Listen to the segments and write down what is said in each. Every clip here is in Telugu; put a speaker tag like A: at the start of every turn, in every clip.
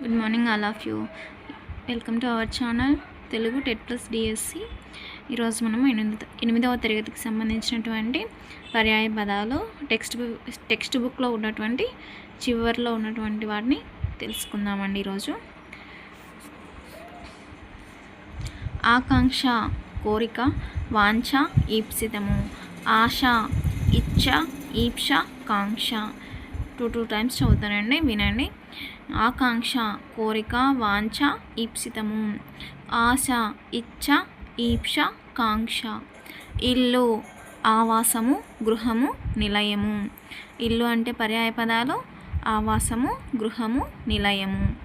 A: Good morning all of you welcome to our channel Telugu TET plus DSC ఈరోజు మనము ఎనిమిది ఎనిమిదవ తరగతికి సంబంధించినటువంటి పర్యాయ పదాలు టెక్స్ట్ బుక్ టెక్స్ట్ బుక్లో ఉన్నటువంటి చివరిలో ఉన్నటువంటి వాటిని తెలుసుకుందామండి ఈరోజు ఆకాంక్ష కోరిక వాంఛ ఈప్సితము. ఆశ ఇచ్చ ఈప్ష కాంక్ష. టూ టూ టైమ్స్ చదువుతానండి వినండి. ఆకాంక్ష కోరిక వాంఛ ఈప్సితము. ఆశ ఇచ్చ ఈప్ష కాంక్ష. ఇల్లు ఆవాసము గృహము నిలయము. ఇల్లు అంటే పర్యాయ పదాలు ఆవాసము గృహము నిలయము.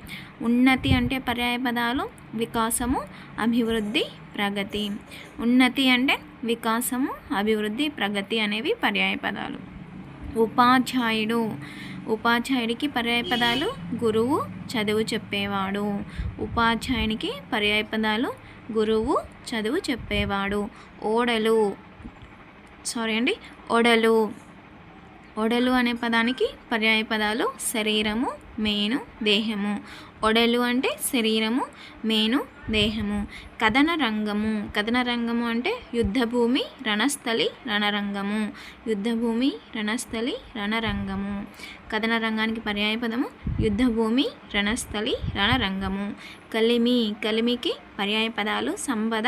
A: ఉన్నతి అంటే పర్యాయ పదాలు వికాసము అభివృద్ధి ప్రగతి. ఉన్నతి అంటే వికాసము అభివృద్ధి ప్రగతి అనేవి పర్యాయ పదాలు. ఉపాధ్యాయుడు. ఉపాధ్యాయుడికి పర్యాయ పదాలు గురువు చదువు చెప్పేవాడు. ఉపాధ్యాయునికి పర్యాయ పదాలు గురువు చదువు చెప్పేవాడు. ఓడలు సారీ అండి ఓడలు ఒడలు అనే పదానికి పర్యాయ పదాలు శరీరము మేను దేహము. ఒడలు అంటే శరీరము మేను దేహము కథన రంగము కథన రంగము అంటే యుద్ధభూమి రణస్థలి రణరంగము. యుద్ధభూమి రణస్థలి రణరంగము. కథన రంగానికి పర్యాయ పదము యుద్ధభూమి రణస్థలి రణరంగము. కలిమి కలిమికి పర్యాయ పదాలు సంపద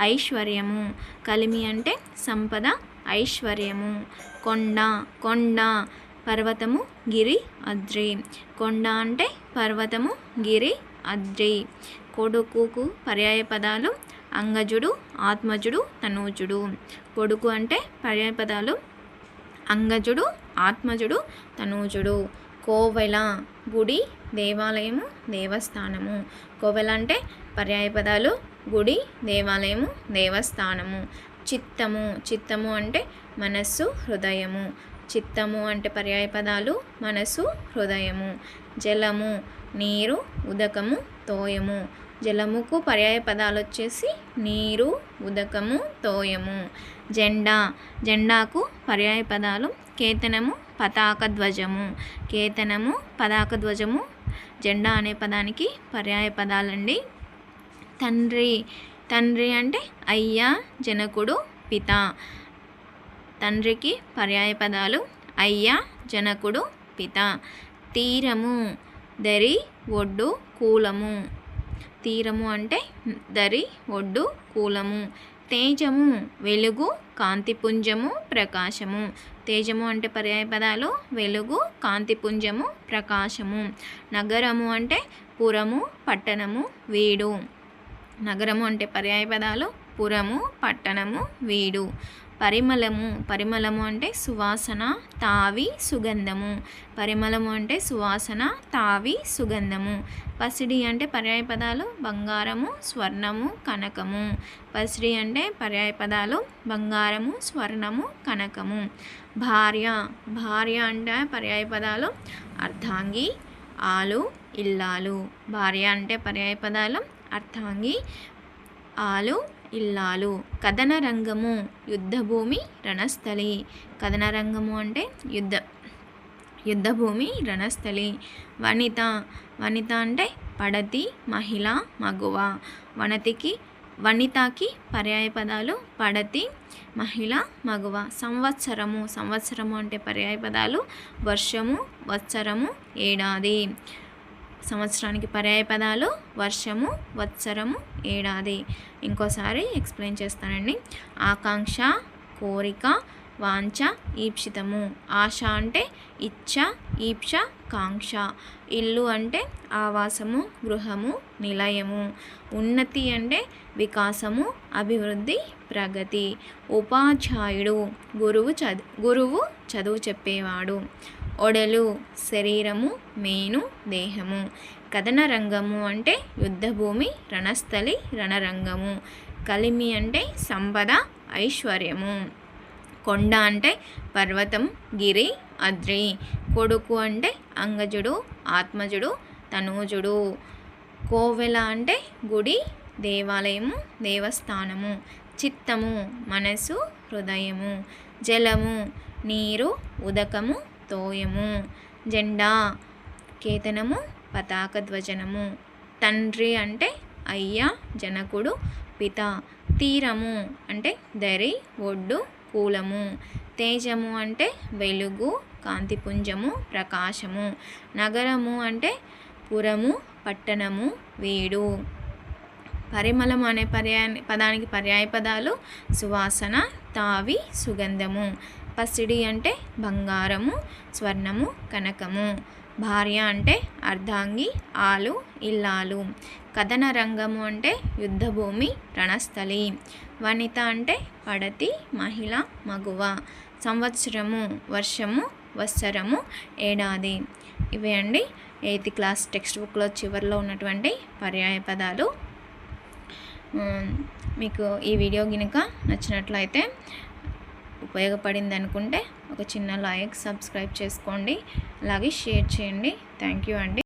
A: ఐశ్వర్యము. కలిమి అంటే సంపద ఐశ్వర్యము. కొండ కొండ పర్వతము గిరి అద్రి. కొండ అంటే పర్వతము గిరి అద్రి. కొడుకుకు పర్యాయ పదాలు అంగజుడు ఆత్మజుడు తనూజుడు. కొడుకు అంటే పర్యాయ పదాలు అంగజుడు ఆత్మజుడు తనూజుడు. కోవెల గుడి దేవాలయము దేవస్థానము. కోవెల అంటే పర్యాయ పదాలు గుడి దేవాలయము దేవస్థానము. చిత్తము చిత్తము అంటే మనస్సు హృదయము. చిత్తము అంటే పర్యాయ పదాలు మనసు హృదయము. జలము నీరు ఉదకము తోయము. జలముకు పర్యాయ పదాలు వచ్చేసి నీరు ఉదకము తోయము. జెండా. జెండాకు పర్యాయ పదాలు కేతనము పతాక ధ్వజము. కేతనము పతాక ధ్వజము. జెండా అనే పదానికి పర్యాయ పదాలండి. తండ్రి. తండ్రి అంటే అయ్యా జనకుడు పిత. తండ్రికి పర్యాయ పదాలు అయ్యా జనకుడు పిత. తీరము. దరి ఒడ్డు కూలము. తీరము అంటే దరి ఒడ్డు కూలము. తేజము వెలుగు కాంతిపుంజము ప్రకాశము. తేజము అంటే పర్యాయ పదాలు వెలుగు కాంతిపుంజము ప్రకాశము. నగరము అంటే పురము పట్టణము వీడు. నగరము అంటే పర్యాయ పదాలు పురము పట్టణము వీడు. పరిమళము. పరిమళము అంటే సువాసన తావి సుగంధము. పరిమళము అంటే సువాసన తావి సుగంధము. పసిడి అంటే పర్యాయ పదాలు బంగారము స్వర్ణము కనకము. పసిడి అంటే పర్యాయ పదాలు బంగారము స్వర్ణము కనకము. భార్య భార్య అంటే పర్యాయ పదాలు అర్ధాంగి ఆలు ఇల్లాలు. భార్య అంటే పర్యాయ పదాలు అర్థాంగి ఆలు ఇల్లాలు. కథన రంగము యుద్ధభూమి రణస్థలి. కథన రంగము అంటే యుద్ధ యుద్ధభూమి రణస్థలి. వనిత వనిత అంటే పడతి మహిళ మగువ. వనతికి వనితకి పర్యాయ పదాలు పడతి మహిళ మగువ. సంవత్సరము సంవత్సరము అంటే పర్యాయ పదాలు. వర్షము వత్సరము ఏడాది. సంవత్సరానికి పర్యాయ పదాలు వర్షము వత్సరము ఏడాది. ఇంకోసారి ఎక్స్ప్లెయిన్ చేస్తానండి. ఆకాంక్ష కోరిక వాంఛ ఈప్సితము. ఆశ అంటే ఇచ్చ ఈప్ష కాంక్ష. ఇల్లు అంటే ఆవాసము గృహము నిలయము. ఉన్నతి అంటే వికాసము అభివృద్ధి ప్రగతి. ఉపాధ్యాయుడు గురువు చదు గురువు చదువు చెప్పేవాడు. ఒడలు శరీరము మేను దేహము. కథన రంగము అంటే యుద్ధభూమి రణస్థలి రణరంగము. కలిమి అంటే సంపద ఐశ్వర్యము. కొండ అంటే పర్వతం గిరి అద్రి. కొడుకు అంటే అంగజుడు ఆత్మజుడు తనూజుడు. కోవెల అంటే గుడి దేవాలయము దేవస్థానము. చిత్తము మనసు హృదయము. జలము నీరు ఉదకము తోయము. జెండా కేతనము పతాక ధ్వజనము. తండ్రి అంటే అయ్య జనకుడు పిత. తీరము అంటే దరి ఒడ్డు కూలము. తేజము అంటే వెలుగు కాంతిపుంజము ప్రకాశము. నగరము అంటే పురము పట్టణము వీడు. పరిమళం అనే పర్యాయ పదానికి పర్యాయ పదాలు సువాసన తావి సుగంధము. పసిడి అంటే బంగారము స్వర్ణము కనకము. భార్య అంటే అర్ధాంగి ఆలు ఇల్లాలు. కథన రంగము అంటే యుద్ధభూమి రణస్థలి. వనిత అంటే పడతి మహిళ మగువ. సంవత్సరము వర్షము వత్సరము ఏడాది. ఇవే అండి ఎయిత్ క్లాస్ టెక్స్ట్ బుక్లో చివరిలో ఉన్నటువంటి పర్యాయ పదాలు. మీకు ఈ వీడియో కనుక నచ్చినట్లయితే ఉపయోగపడింది అనుకుంటే ఒక చిన్న లైక్ సబ్స్క్రైబ్ చేసుకోండి. అలాగే షేర్ చేయండి. థ్యాంక్ యూ అండి.